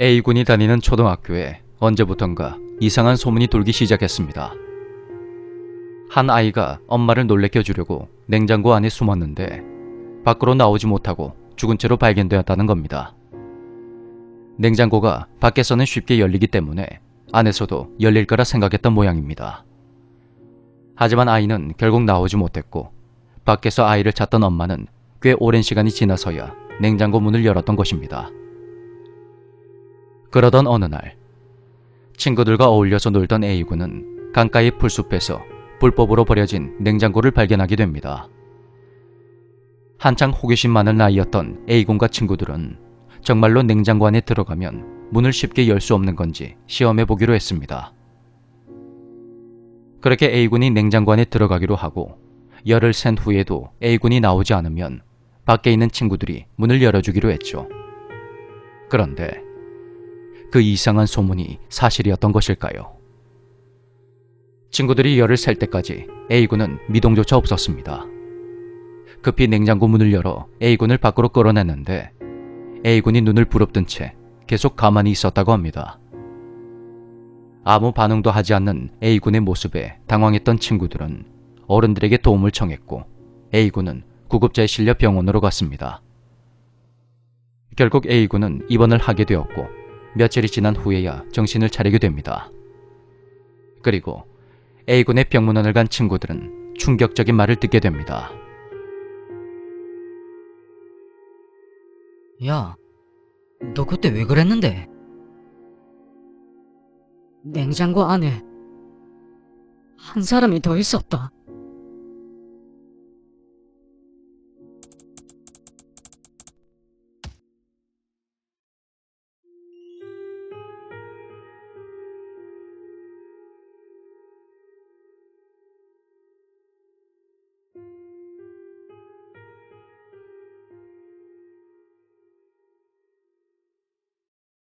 A군이 다니는 초등학교에 언제부턴가 이상한 소문이 돌기 시작했습니다. 한 아이가 엄마를 놀래켜 주려고 냉장고 안에 숨었는데 밖으로 나오지 못하고 죽은 채로 발견되었다는 겁니다. 냉장고가 밖에서는 쉽게 열리기 때문에 안에서도 열릴 거라 생각했던 모양입니다. 하지만 아이는 결국 나오지 못했고 밖에서 아이를 찾던 엄마는 꽤 오랜 시간이 지나서야 냉장고 문을 열었던 것입니다. 그러던 어느 날 친구들과 어울려서 놀던 A군은 강가의 풀숲에서 불법으로 버려진 냉장고를 발견하게 됩니다. 한창 호기심 많은 나이였던 A군과 친구들은 정말로 냉장고 안에 들어가면 문을 쉽게 열 수 없는 건지 시험해 보기로 했습니다. 그렇게 A군이 냉장고 안에 들어가기로 하고 열을 센 후에도 A군이 나오지 않으면 밖에 있는 친구들이 문을 열어주기로 했죠. 그런데 그 이상한 소문이 사실이었던 것일까요? 친구들이 열을 셀 때까지 A군은 미동조차 없었습니다. 급히 냉장고 문을 열어 A군을 밖으로 끌어냈는데 A군이 눈을 부릅뜬 채 계속 가만히 있었다고 합니다. 아무 반응도 하지 않는 A군의 모습에 당황했던 친구들은 어른들에게 도움을 청했고 A군은 구급차에 실려 병원으로 갔습니다. 결국 A군은 입원을 하게 되었고 며칠이 지난 후에야 정신을 차리게 됩니다. 그리고 A군의 병문안을 간 친구들은 충격적인 말을 듣게 됩니다. 야, 너 그때 왜 그랬는데? 냉장고 안에 한 사람이 더 있었다.